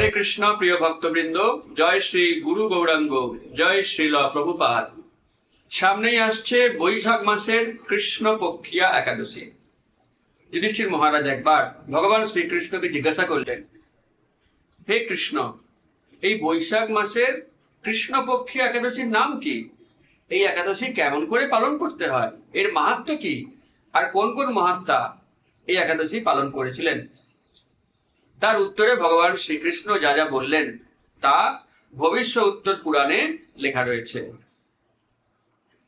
হরে কৃষ্ণ, প্রিয় ভক্তবৃন্দ, জয় শ্রী গুরু গৌরাঙ্গ, জয় শ্রীল প্রভুপাদ। সামনেই আসছে বৈশাখ মাসের কৃষ্ণ পক্ষিয়া একাদশী। যুধিষ্ঠির মহারাজ একবার ভগবান শ্রীকৃষ্ণকে জিজ্ঞাসা করলেন, হে কৃষ্ণ, এই বৈশাখ মাসের কৃষ্ণপক্ষী একাদশীর নাম কি? এই একাদশী কেমন করে পালন করতে হয়? এর মাহাত্ম কি? আর কোন কোন মহাত্মা এই একাদশী পালন করেছিলেন? তার উত্তরে ভগবান শ্রীকৃষ্ণ যা যা বললেন, তা ভবিষ্য উত্তর পুরাণে লেখা রয়েছে।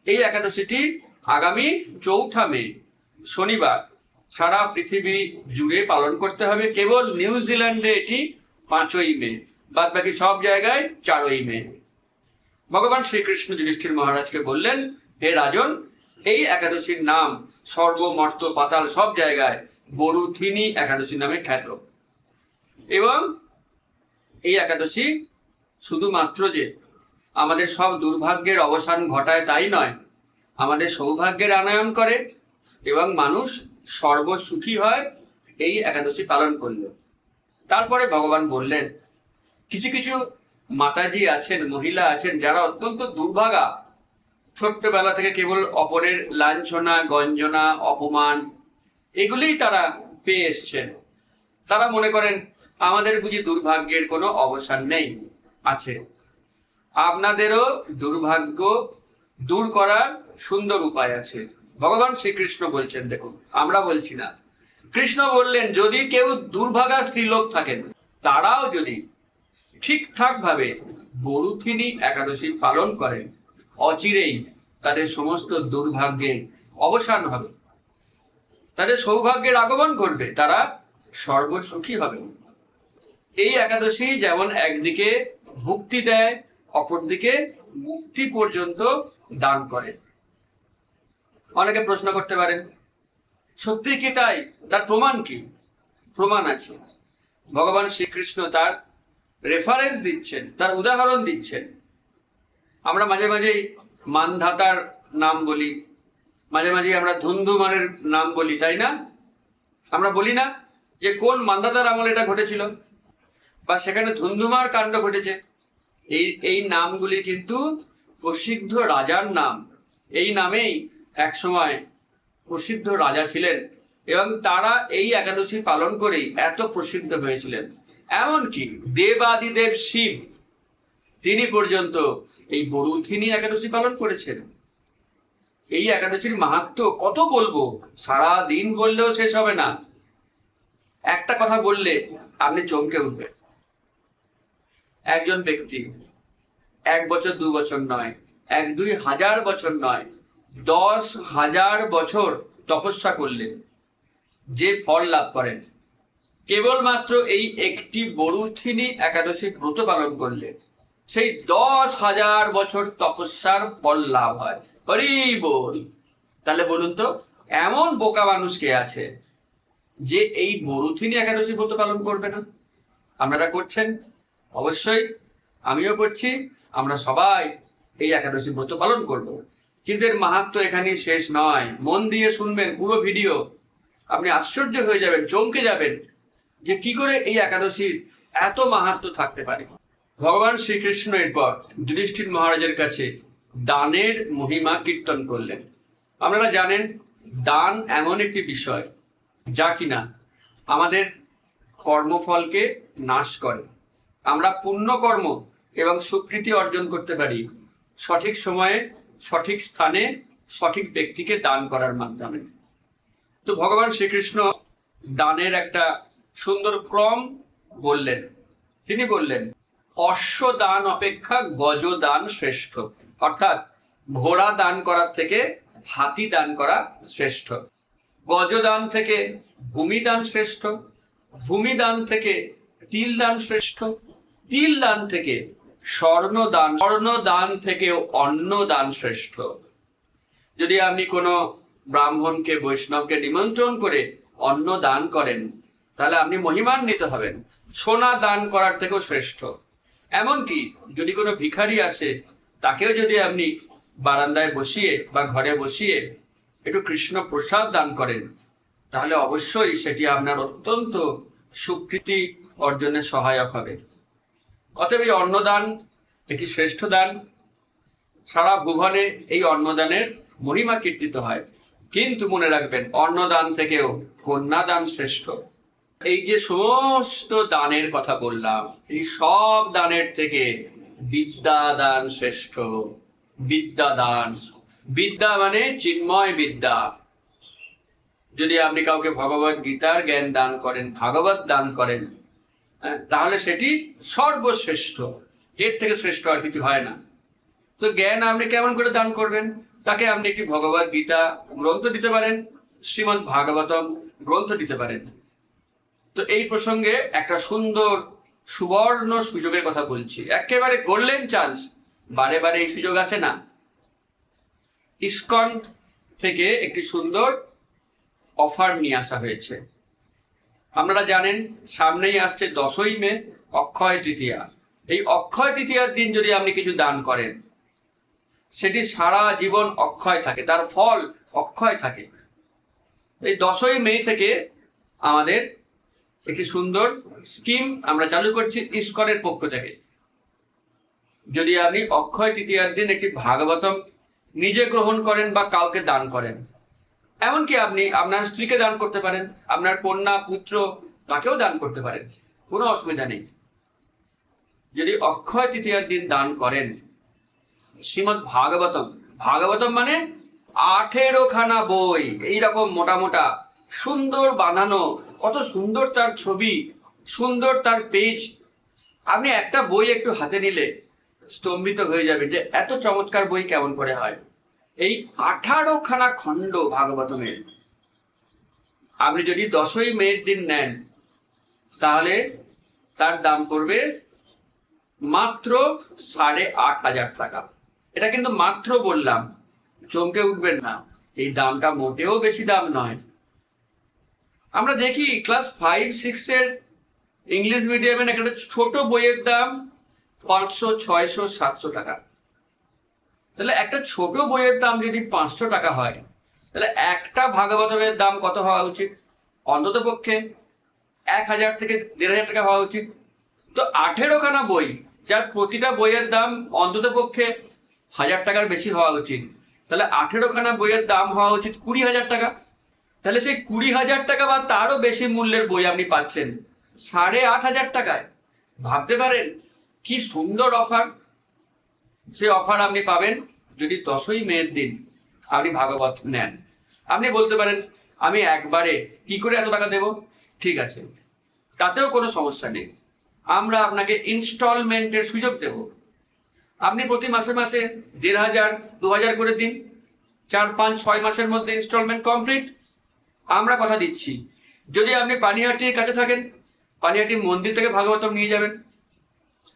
এই একাদশীটি আগামী চৌঠা মে, শনিবার, সারা পৃথিবী জুড়ে পালন করতে হবে। কেবল নিউজিল্যান্ডে এটি পাঁচই মে বাদ বাকি সব জায়গায় চারই মে। ভগবান শ্রীকৃষ্ণ যুধিষ্ঠির মহারাজকে বললেন, হে রাজন, এই একাদশীর নাম সর্বমর্ত পাতাল সব জায়গায় বরুথিনী একাদশী নামে খ্যাত। এবং এই একাদশী শুধুমাত্র যে আমাদের সব দুর্ভাগ্যের অবসান ঘটায় তাই নয়, আমাদের সৌভাগ্যের আনয়ন করে এবং মানুষ সর্বসুখী হয় এই একাদশী পালন করলে। তারপরে ভগবান বললেন, কিছু কিছু মাতাজি আছেন, মহিলা আছেন, যারা অত্যন্ত দুর্ভাগা। ছোট্টবেলা থেকে কেবল অপরের লাঞ্ছনা, গঞ্জনা, অপমান, এগুলিই তারা পেয়ে এসছেন। তারা মনে করেন আমাদের বুঝি দুর্ভাগ্যের কোনো অবসান নেই। আছে। আপনাদেরও দুর্ভাগ্য দূর করার সুন্দর উপায় আছে। ভগবান শ্রীকৃষ্ণ বলছেন, দেখুন, আমরা বলছি না। কৃষ্ণ বললেন, যদি কেউ দুর্ভাগা স্ত্রীলোক থাকেন, তারাও যদি ঠিকঠাক ভাবে বরুথিনী একাদশী পালন করেন, অচিরেই তাদের সমস্ত দুর্ভাগ্যের অবসান হবে। তাদের সৌভাগ্যের আগমন ঘটবে। তারা সর্বসুখী হবে। এই একাদশী যেমন একদিকে ভুক্তি দেয়, অপরদিকে মুক্তি পর্যন্ত দান করে। অনেকে প্রশ্ন করতে পারেন, সত্যি কি তাই? তার প্রমাণ কি? প্রমাণ আছে। ভগবান শ্রীকৃষ্ণ তার রেফারেন্স দিচ্ছেন, তার উদাহরণ দিচ্ছেন। আমরা মাঝে মাঝেই মানধাতার নাম বলি, মাঝে মাঝে আমরা ধুন্ধুমানের নাম বলি, তাই না? আমরা বলি না যে কোন মানধাতার আমলে এটা ঘটেছিল? বা সেখানে ধুন্ধুমার কাণ্ড ঘটেছে। এই এই নামগুলি কিন্তু প্রসিদ্ধ রাজার নাম। এই নামেই একসময় প্রসিদ্ধ রাজা ছিলেন এবং তারা এই একাদশী পালন করেই এত প্রসিদ্ধ হয়েছিলেন। এমনকি দেবাদিদেব শিব, তিনি পর্যন্ত এই বরুথিনী একাদশী পালন করেছেন। এই একাদশীর মাহাত্ম কত বলব? সারা দিন বললেও শেষ হবে না। একটা কথা বললে আপনি চমকে উঠবেন। একজন ব্যক্তি, এক বছর, দু বছর নয়, এক, দুই হাজার বছর নয়, দশ হাজার বছর তপস্যা করলেন। যে ফল লাভ করেন। কেবলমাত্র এই একটি বরুথিনী একাদশী ব্রত পালন করলে সেই দশ হাজার বছর তপস্যার ফল লাভ হয়। হরি বল। তাহলে বলুন তো, এমন বোকা মানুষ কে আছে যে এই বরুথিনী একাদশী ব্রত পালন করবে না? আপনারা করছেন? অবশ্যই আমিও করছি, আমরা সবাই এই একাদশী ব্রত পালন করব। এর মাহাত্ম এখানেই শেষ নয়। মন দিয়ে শুনবেন পুরো ভিডিও। আপনি আশ্চর্য হয়ে যাবেন, চমকে যাবেন যে কি করে এই একাদশীর এত মাহাত্ম থাকতে পারে। ভগবান শ্রীকৃষ্ণ এরপর যুধিষ্ঠির মহারাজের কাছে দানের মহিমা কীর্তন করলেন। আপনারা জানেন, দান এমন একটি বিষয় যা কিনা আমাদের কর্মফলকে নাশ করে। আমরা পুণ্যকর্ম এবং স্বীকৃতি অর্জন করতে পারি। সঠিক সময়ে, সঠিক স্থানে, সঠিক ব্যক্তিকে দান করার মাধ্যমে। তো ভগবান শ্রীকৃষ্ণ দানের একটা সুন্দর ক্রম বললেন। তিনি বললেন, অশ্ব দান অপেক্ষা গজ দান শ্রেষ্ঠ। অর্থাৎ ঘোড়া দান করার থেকে হাতি দান করা শ্রেষ্ঠ। গজ দান থেকে ভূমি দান শ্রেষ্ঠ। ভূমি দান থেকে তিল দান শ্রেষ্ঠ। তিল দান থেকে স্বর্ণ দান স্বর্ণ দান থেকে অন্ন দান শ্রেষ্ঠ। যদি আপনি কোনো ব্রাহ্মণকে, বৈষ্ণবকে নিমন্ত্রণ করে অন্ন দান করেন, তাহলে আপনি মহিমান্বিত হবেন। সোনা দান করার থেকেও শ্রেষ্ঠ। এমনকি যদি কোনো ভিখারি আসে, তাকেও যদি আপনি বারান্দায় বসিয়ে বা ঘরে বসিয়ে একটু কৃষ্ণ প্রসাদ দান করেন, তাহলে অবশ্যই সেটি আপনার অত্যন্ত স্বীকৃতি অর্জনে সহায়ক হবে। অতএব এই অন্নদান একটি শ্রেষ্ঠ দান। সারা ভুবনে এই অন্নদানের মহিমা কীর্তিত হয়। কিন্তু মনে রাখবেন, অন্নদান থেকেও কন্যাদান শ্রেষ্ঠ। এই যে সমস্ত দানের কথা বললাম, এই সব দানের থেকে বিদ্যা দান শ্রেষ্ঠ। বিদ্যা দান বিদ্যা মানে চিন্ময় বিদ্যা। যদি আপনি কাউকে ভগবত গীতার জ্ঞান দান করেন, ভাগবত দান করেন তাহলে সেটি সর্বশ্রেষ্ঠ। এর থেকে শ্রেষ্ঠ আর কিছু হয় না। তো জ্ঞান আপনি কেমন করে দান করবেন? তাকে আপনি একটি ভগবত গীতা গ্রন্থ দিতে পারেন শ্রীমৎ ভাগবতম গ্রন্থ দিতে পারেন। তো এই প্রসঙ্গে একটা সুন্দর সুবর্ণ সুযোগের কথা বলছি। একেবারে গোল্ডেন চান্স বারে বারে এই সুযোগ আছে না? ইস্কন থেকে একটি সুন্দর অফার নিয়ে আসা হয়েছে। আপনারা জানেন, সামনেই আসছে দশই মে, অক্ষয় তৃতীয়া। এই অক্ষয় তৃতীয়ার দিন যদি আপনি কিছু দান করেন, সেটি সারা জীবন অক্ষয় থাকে, তার ফল অক্ষয় থাকে। এই দশই মে থেকে আমাদের একটি সুন্দর স্কিম আমরা চালু করছি ইস্কনের পক্ষ থেকে। যদি আপনি অক্ষয় তৃতীয়ার দিন একটি ভাগবতম নিজে গ্রহণ করেন বা কাউকে দান করেন এমনকি আপনি আপনার স্ত্রীকে দান করতে পারেন, আপনার কন্যা, পুত্র, তাকেও দান করতে পারেন, কোনো অসুবিধা নেই। যদি অক্ষয় তৃতীয়ার দিন দান করেন শ্রীমৎ ভাগবতম ভাগবতম মানে আঠেরো খানা বই, এইরকম মোটা মোটা, সুন্দর বানানো, কত সুন্দর তার ছবি, সুন্দর তার পেজ। আপনি একটা বই একটু হাতে নিলে স্তম্ভিত হয়ে যাবে যে এত চমৎকার বই কেমন করে হয়। এই আঠারো খানা খণ্ড ভাগবতমের আপনি যদি দশই মেয়ের দিন নেন, তাহলে তার দাম পড়বে মাত্র সাড়ে আট হাজার টাকা। এটা কিন্তু মাত্র বললাম, চমকে উঠবেন না। এই দামটা মোটেও বেশি দাম নয়। আমরা দেখি ক্লাস ফাইভ, সিক্স এর ইংলিশ মিডিয়ামের একটা ছোট বইয়ের দাম পাঁচশো, ছয়শো, সাতশো টাকা। তাহলে একটা ছোট বইয়ের দাম যদি পাঁচশো টাকা হয়, তাহলে একটা ভাগবতমের দাম কত হওয়া উচিত? অন্তত পক্ষে এক হাজার থেকে দেড় হাজার টাকা হওয়া উচিত। তো আঠেরো খানা বই, যার প্রতিটা বইয়ের দাম অন্তত পক্ষে হাজার টাকার বেশি হওয়া উচিত। তাহলে আঠেরো খানা বইয়ের দাম হওয়া উচিত কুড়ি হাজার টাকা। তাহলে সেই কুড়ি হাজার টাকা বা তারও বেশি মূল্যের বই আপনি পাচ্ছেন। সাড়ে আট হাজার টাকায়। ভাবতে পারেন, কি সুন্দর অফার সে অফার আপনি পাবেন যদি দশই মেয়ের দিন আপনি ভাগবত নেন। আপনি বলতে পারেন, আমি একবারে কি করে এত টাকা দেব? ঠিক আছে। তাতেও কোনো সমস্যা নেই। আমরা আপনাকে ইনস্টলমেন্টের সুযোগ দেব। আপনি প্রতি মাসে মাসে দেড় হাজার, দু হাজার করে দিন। চার, পাঁচ, ছয় মাসের মধ্যে ইনস্টলমেন্ট কমপ্লিট। আমরা কথা দিচ্ছি। যদি আপনি পানিহাটির কাছে থাকেন, পানিহাটি মন্দির থেকে ভাগবতম নিয়ে যাবেন।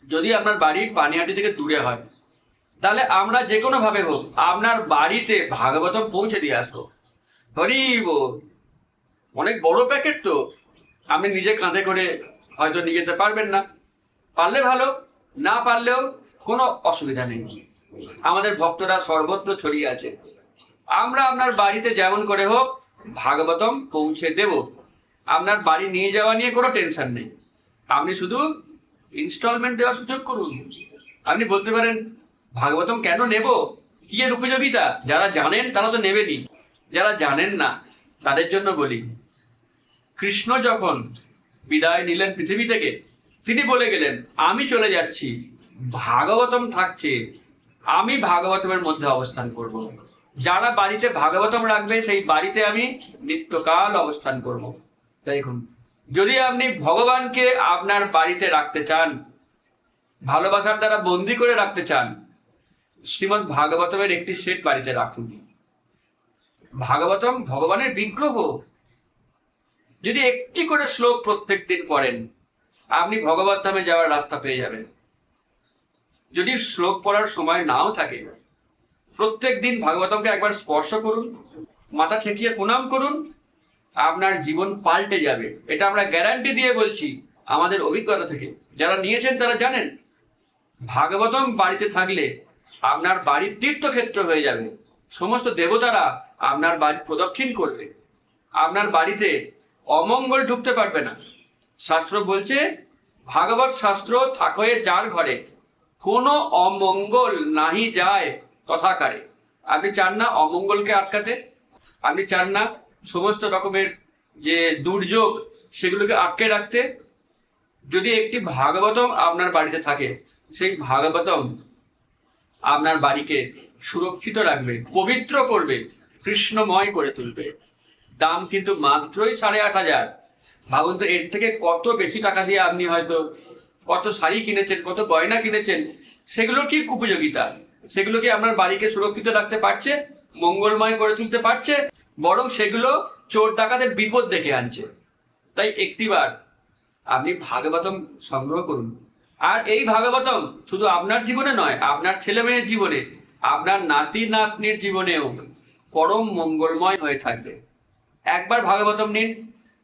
যদি আপনার বাড়ি পানিহাটি থেকে দূরে হয় তাহলে আমরা যে কোনো ভাবে হোক, আপনার বাড়িতে ভাগবতম পৌঁছে দিয়ে আসব হরি অনেক বড় প্যাকেট তো। আপনি নিজে কাঁধে করে হয়তো নিয়ে যেতে পারবেন না। পারলে ভালো, না পারলেও কোনো অসুবিধা নেই। আমাদের ভক্তরা সর্বত্র ছড়িয়ে আছে। আমরা আপনার বাড়িতে যেমন করে হোক, ভাগবতম পৌঁছে দেব। আপনার বাড়ি নিয়ে যাওয়া নিয়ে কোনো টেনশন নেই। আপনি শুধু ইনস্টলমেন্ট দেওয়ার সুযোগ করুন। আপনি বলতে পারেন ভাগবতম কেন নেব? কি এর উপযোগিতা? যারা জানেন তারা তো নেবেনই যারা জানেন না, তাদের জন্য বলি, কৃষ্ণ যখন বিদায় নিলেন পৃথিবী থেকে, তিনি বলে গেলেন, আমি চলে যাচ্ছি, ভাগবতম থাকছে, আমি ভাগবতমের মধ্যে অবস্থান করব। যারা বাড়িতে ভাগবতম রাখবে, সেই বাড়িতে আমি নিত্যকাল অবস্থান করব। দেখুন, যদি আপনি ভগবানকে আপনার বাড়িতে রাখতে চান, ভালোবাসার দ্বারা বন্দি করে রাখতে চান শ্রীমৎ ভাগবতমের একটি সেট বাড়িতে রাখুন। ভাগবতম ভগবানের বিগ্রহ। যদি একটি করে শ্লোক প্রত্যেক দিন পড়েন, আপনি ভগবত ধামে যাওয়ার রাস্তা পেয়ে যাবেন। যদি শ্লোক পড়ার সময় নাও থাকে, প্রত্যেক দিন ভাগবতমকে একবার স্পর্শ করুন, মাথা ঠেকিয়ে প্রণাম করুন, আপনার জীবন পাল্টে যাবে। এটা আমরা গ্যারান্টি দিয়ে বলছি আমাদের অভিজ্ঞতা থেকে। যারা নিয়েছেন তারা জানেন, ভাগবতম বাড়িতে থাকলে আপনার বাড়ির তীর্থক্ষেত্র হয়ে যাবে। সমস্ত দেবতারা আপনার বাড়ি প্রদক্ষিণ করবে। আপনার বাড়িতে অমঙ্গল ঢুকতে পারবে না। শাস্ত্র বলছে, ভাগবত শাস্ত্র থাকয়ে যার ঘরে কোনো অমঙ্গল নাহি যায় তথাকারে। আপনি চান না অমঙ্গলকে আটকাতে? আপনি চান না সমস্ত রকমের যে দুর্যোগ সেগুলোকে আটকে রাখতে? যদি একটি ভাগবতম আপনার বাড়িতে থাকে, সেই ভাগবতম আপনার বাড়িকে সুরক্ষিত রাখবে, পবিত্র করবে, কৃষ্ণময় করে তুলবে। দাম কিন্তু মাত্রই সাড়ে আট হাজার। ভাবুন তো, এর থেকে কত বেশি টাকা দিয়ে আপনি হয়তো কত শাড়ি কিনেছেন, কত গয়না কিনেছেন, সেগুলো কি উপযোগিতা? সেগুলো কি আপনার বাড়িকে সুরক্ষিত রাখতে পারছে, মঙ্গলময় করে তুলতে পারছে, বরং সেগুলো চোর ডাকাতের বিপদ ডেকে আনছে? তাই একটিবার আপনি ভাগবতম সংগ্রহ করুন। আর এই ভাগবতম শুধু আপনার জীবনে নয়, আপনার ছেলে মেয়ের জীবনে, আপনার নাতি নাতনির জীবনেও পরম মঙ্গলময় হয়ে থাকবে। একবার ভাগবতম নিন,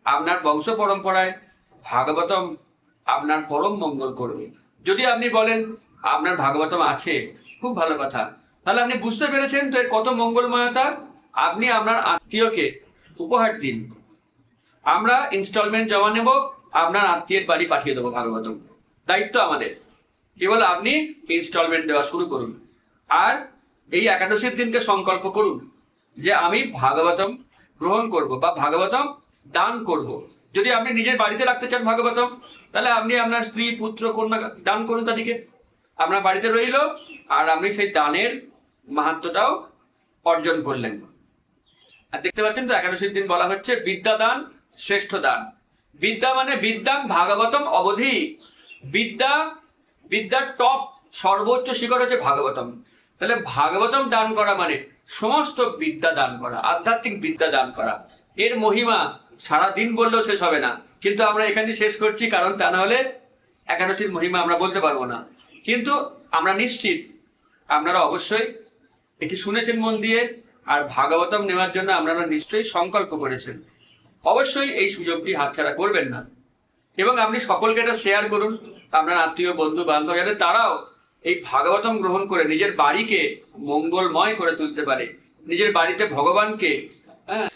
আপনার বংশ পরম্পরায় ভাগবতম আপনার পরম মঙ্গল করবে। যদি আপনি বলেন, আপনার ভাগবতম আছে, খুব ভালো কথা। তাহলে আপনি বুঝতে পেরেছেন তো এর কত মঙ্গলময়তা? আপনি আপনার আত্মীয়কে উপহার দিন। আমরা ইনস্টলমেন্ট জমা নেব, আপনার আত্মীয়ের বাড়ি পাঠিয়ে দেবো ভাগবতম দায়িত্ব আমাদের। কেবল আপনি ইনস্টলমেন্ট দেওয়া শুরু করুন। আর এই একাদশীর দিনকে সংকল্প করুন যে আমি ভাগবতম গ্রহণ করব বা ভাগবতম দান করব। যদি আপনি নিজের বাড়িতে রাখতে চান ভাগবতম, তাহলে আপনি আপনার স্ত্রী, পুত্র, কন্যা দান করুন তাদেরকে। আপনার বাড়িতে রইল আর আপনি সেই দানের মাহাত্মটাও অর্জন করলেন। আর দেখতে পাচ্ছেন তো একাদশীর দিন বলা হচ্ছে বিদ্যা দান শ্রেষ্ঠ দান। বিদ্যা মানে বিদ্যাং ভাগবতম অবধি বিদ্যা, বিদ্যার টপ সর্বোচ্চ শিখর হচ্ছে ভাগবতম। তাহলে ভাগবতম দান করা মানে সমস্ত বিদ্যা দান করা, আধ্যাত্মিক বিদ্যা দান করা। এর মহিমা সারা দিন বললেও শেষ হবে না। কিন্তু আমরা এখানে শেষ করছি কারণ তা না হলে একাদশীর মহিমা আমরা বলতে পারব না। কিন্তু আমরা নিশ্চিত, আপনারা অবশ্যই এটি শুনেছেন মন দিয়ে আর ভাগবতম নেওয়ার জন্য আপনারা নিশ্চয়ই সংকল্প করেছেন। অবশ্যই এই সুযোগটি হাতছাড়া করবেন না। এবং আপনি সকলকে এটা শেয়ার করুন। আপনার আত্মীয় বন্ধু বান্ধব যাতে তারাও এই ভাগবতম গ্রহণ করে নিজের বাড়িকে মঙ্গলময় করে তুলতে পারে। নিজের বাড়িতে ভগবানকে হ্যাঁ,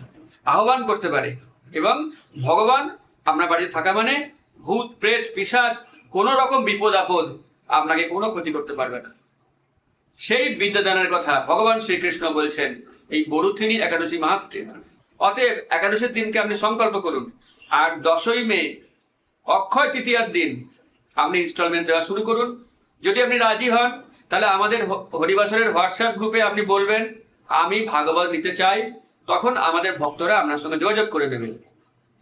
আহ্বান করতে পারে। এবং ভগবান আপনার বাড়িতে থাকা মানে ভূত প্রেত পিসাচ কোনো রকম বিপদ আপদ আপনাকে কোনো ক্ষতি করতে পারবে না। সেই বিদ্যাদানের কথা ভগবান শ্রীকৃষ্ণ বলছেন এই বরুথিনী একাদশী মাহাত্মে অতএব একাদশীর দিনকে আপনি সংকল্প করুন। আর দশই মে অক্ষয় তৃতীয়ার দিন আপনি ইনস্টলমেন্ট দেওয়া শুরু করুন। যদি আপনি রাজি হন, তাহলে আমাদের হরিবাসরের হোয়াটসঅ্যাপ গ্রুপে আপনি বলবেন, আমি ভাগবত নিতে চাই। তখন আমাদের ভক্তরা আপনার সঙ্গে যোগাযোগ করে দেবেন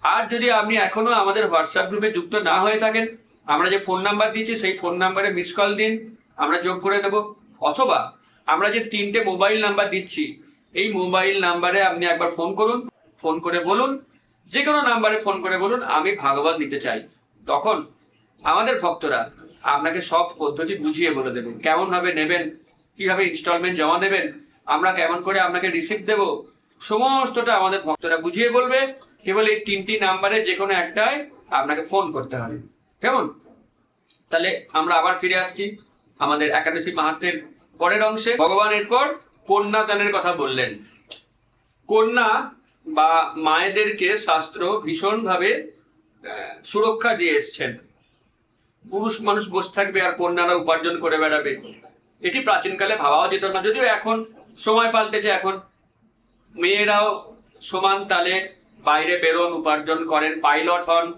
আর যদি আপনি এখনও আমাদের হোয়াটসঅ্যাপ গ্রুপে যুক্ত না হয়ে থাকেন, আমরা যে ফোন নাম্বার দিয়েছি, সেই ফোন নাম্বারে মিস কল দিন, আমরা যোগ করে দেব অথবা আমরা যে তিনটে মোবাইল নাম্বার দিচ্ছি, এই মোবাইল নাম্বারে আপনি একবার ফোন করুন ফোন করে বলুন যে কোনো নাম্বারে ফোন করে বলুন, আমি ভাগবত নিতে চাই। তখন আমাদের ভক্তরা, আপনাকে সব পদ্ধতি বুঝিয়ে বলে দেবেন। কেমন ভাবে নেবেন? কীভাবে ইনস্টলমেন্ট জমা দেবেন? আমরা কেমন করে আপনাকে রিসিভ দেব? সমস্তটা আমাদের ভক্তরা বুঝিয়ে বলবে। কেবল এই তিনটি নাম্বারে যে কোনো একটাই আপনাকে ফোন করতে হবে। কেমন? তাহলে আমরা আবার ফিরে আসছি আমাদের একাদশী মাহাত্মের পরের অংশে। ভগবান এরপর কন্যা দানের কথা বললেন। কন্যা বা মায়েদেরকে শাস্ত্র ভীষণভাবে সুরক্ষা দিয়ে এসছেন। পুরুষ মানুষ বসে থাকবে আর কন্যারা উপার্জন করে বেড়াবে। এটি প্রাচীনকালে ভাবাও যেত না, যদিও এখন সময় পাল্টেছে, এখন মেয়েরাও সমান তালে বাইরে বেরোন, উপার্জন করেন, পাইলট হন,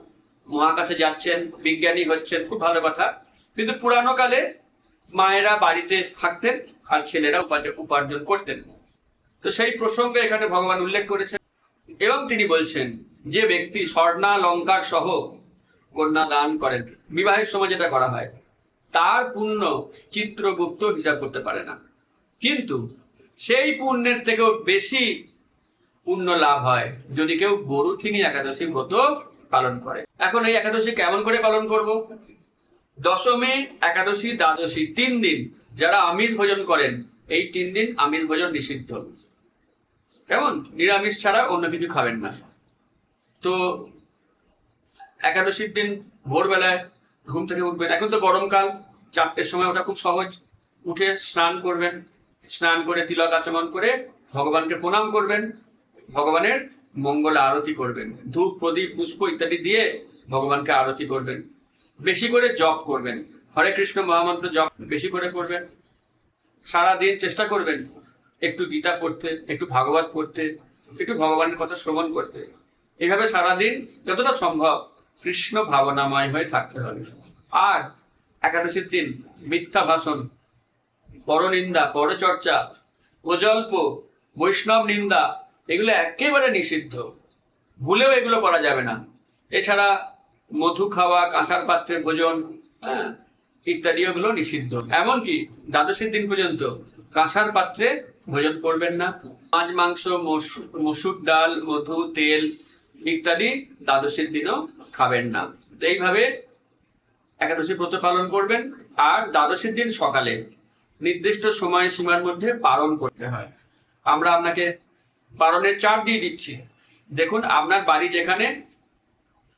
মহাকাশে যাচ্ছেন, বিজ্ঞানী হচ্ছেন, খুব ভালো কথা। কিন্তু পুরানো কালে মায়েরা বাড়িতে থাকতেন আর ছেলেরা উপার্জ- উপার্জন করতেন। তো সেই প্রসঙ্গে এখানে ভগবান উল্লেখ করেছেন এবং তিনি বলছেন, যে ব্যক্তি স্বর্ণালঙ্কার সহ কন্যা দান করেন। বিবাহের সময় যেটা করা হয়, তার পুণ্য চিত্রগুপ্ত হিসাব করতে পারে না। কিন্তু সেই পুণ্যের থেকেও বেশি পুণ্য লাভ হয় যদি কেউ গরু গরুথিনী একাদশী ব্রত পালন করে। এখন এই একাদশী কেমন করে পালন করব? দশমী, একাদশী, দ্বাদশী, তিন দিন যারা আমিষ ভোজন করেন, এই তিন দিন আমিষ ভোজন নিষিদ্ধ। কেমন? নিরামিষ ছাড়া অন্য কিছু খাবেন না। তো একাদশীর দিন ভোরবেলায় ঘুম থেকে উঠবেন। এখন তো গরমকাল, চারটের সময় ওটা খুব সহজ। উঠে স্নান করবেন, স্নান করে তিলক আচমন করে ভগবানকে প্রণাম করবেন, ভগবানের মঙ্গল আরতি করবেন। ধূপ, প্রদীপ, পুষ্প ইত্যাদি দিয়ে ভগবানকে আরতি করবেন। বেশি করে জপ করবেন। হরে কৃষ্ণ মহামন্ত্র জপ বেশি করে করবেন। সারা দিন চেষ্টা করবেন একটু গীতা পড়তে, একটু ভাগবত পড়তে, একটু ভগবানের কথা শ্রবণ করতে। এইভাবে সারাদিন যতটা সম্ভব কৃষ্ণ ভাবনাময় হয়ে থাকতে হবে। আর একাদশীর দিন মিথ্যা ভাষণ পরনিন্দা পরচর্চা প্রজল্প বৈষ্ণব নিন্দা এগুলো একেবারে নিষিদ্ধ। ভুলেও এগুলো করা যাবে না। এছাড়া মধু খাওয়া কাঁসার পাত্রে ভোজন হ্যাঁ, ইত্যাদি ওগুলো নিষিদ্ধ। এমনকি দ্বাদশীর দিন পর্যন্ত কাঁসার পাত্রে ভোজন করবেন না। মাছ মাংস মসুর ডাল মধু তেল ইত্যাদি দ্বাদশীর দিনও খাবেন না। এইভাবে একাদশী ব্রত পালন করবেন আর দ্বাদশীর দিন সকালে নির্দিষ্ট সময় সীমার মধ্যে পালন করতে হয়। আমরা আপনাকে পালনের চাপ দিয়ে দিচ্ছি। দেখুন, আপনার বাড়ি যেখানে,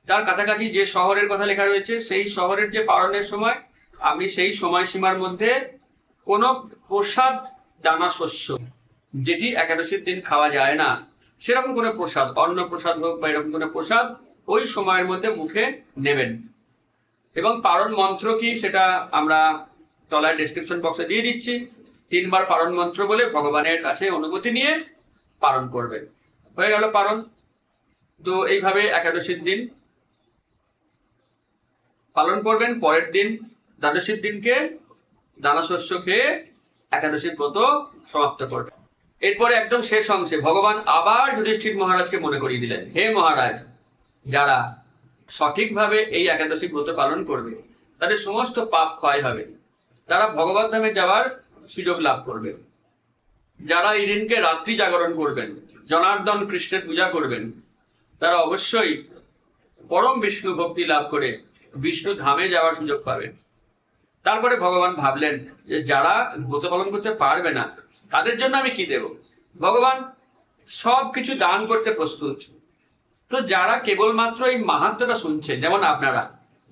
তার কাছাকাছি যে শহরের কথা লেখা রয়েছে, সেই শহরের যে পালনের সময়, আপনি সেই সময়সীমার মধ্যে কোনো প্রসাদ, দানা শস্য, যেটি একাদশীর দিন খাওয়া যায় না, সেরকম কোনো প্রসাদ, অন্ন প্রসাদ হোক বা এরকম কোনো প্রসাদ ওই সময়ের মধ্যে মুখে নেবেন। এবং পারণ মন্ত্র কি সেটা আমরা তলায় ডেসক্রিপশন বক্সে দিয়ে দিচ্ছি। তিনবার পারণ মন্ত্র বলে ভগবানের কাছে অনুমতি নিয়ে পালন করবেন। হয়ে গেল পারণ। তো এইভাবে একাদশীর দিন পালন করবেন। পরের দিন দ্বাদশীর দিনকে দানা শস্য খেয়ে একাদশীর ব্রত সমাপ্ত করবেন। এরপরে একদম শেষ অংশে ভগবান আবার যুধিষ্ঠির মহারাজকে মনে করিয়ে দিলেন, হে মহারাজ যারা সঠিকভাবে এই একাদশী ব্রত পালন করবে, তাদের সমস্ত পাপ ক্ষয় হবে। তারা ভগবত ধামে যাওয়ার সুযোগ লাভ করবে। যারা এই দিনকে রাত্রি জাগরণ করবেন, জনার্দন কৃষ্ণের পূজা করবেন, তারা অবশ্যই পরম বিষ্ণু ভক্তি লাভ করে বিষ্ণু ধামে যাওয়ার সুযোগ পাবেন তারপরে ভগবান ভাবলেন যে যারা ব্রত পালন করতে পারবে না, তাদের জন্য আমি কি দেব? ভগবান সব কিছু দান করতে প্রস্তুত। তো যারা কেবলমাত্র এই মাহাত্মটা শুনছেন, যেমন আপনারা,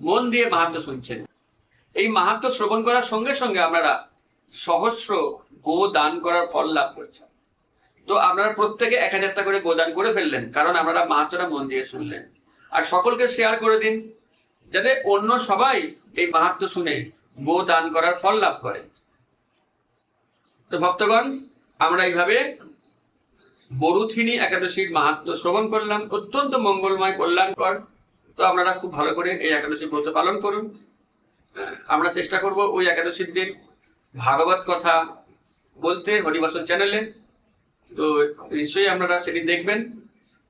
মন দিয়ে মাহাত্ম শুনছেন, এই মাহাত্ম শ্রবণ করার সঙ্গে সঙ্গে আপনারা সহস্র গো দান করার ফল লাভ করছেন। তো আপনারা প্রত্যেকে এক হাজারটা করে গোদান করে ফেললেন, কারণ আপনারা মাহাত্মটা মন দিয়ে শুনলেন। আর সকলকে শেয়ার করে দিন, যাতে অন্য সবাই এই মাহাত্ম শুনে গো দান করার ফল লাভ করে। তো ভক্তগণ, আমরা এইভাবে বরুথিনী একাদশীর মাহাত্ম শ্রবণ করলাম। অত্যন্ত মঙ্গলময়, কল্যাণকর। তো আপনারা খুব ভালো করে এই একাদশী ব্রত পালন করুন। আমরা চেষ্টা করব ওই একাদশীর দিন ভাগবত কথা বলতে, হরিবাসন চ্যানেলে। তো নিশ্চয়ই আপনারা সেটি দেখবেন।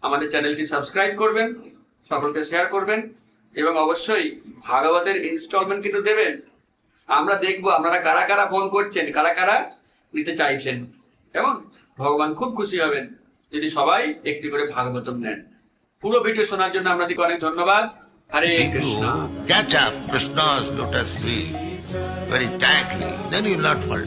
আমাদের চ্যানেলটি সাবস্ক্রাইব করবেন, সকলকে শেয়ার করবেন, এবং অবশ্যই ভাগবতের ইনস্টলমেন্ট কিন্তু দেবেন। আমরা দেখব আপনারা কারা কারা ফোন করছেন, কারা কারা নিতে চাইছেন, কেমন? ভগবান খুব খুশি হবেন যদি সবাই একটি করে ভাগবতম নেন। পুরো ভিডিও শোনার জন্য আপনাদেরকে অনেক ধন্যবাদ। Hare Krishna. Catch up you not fall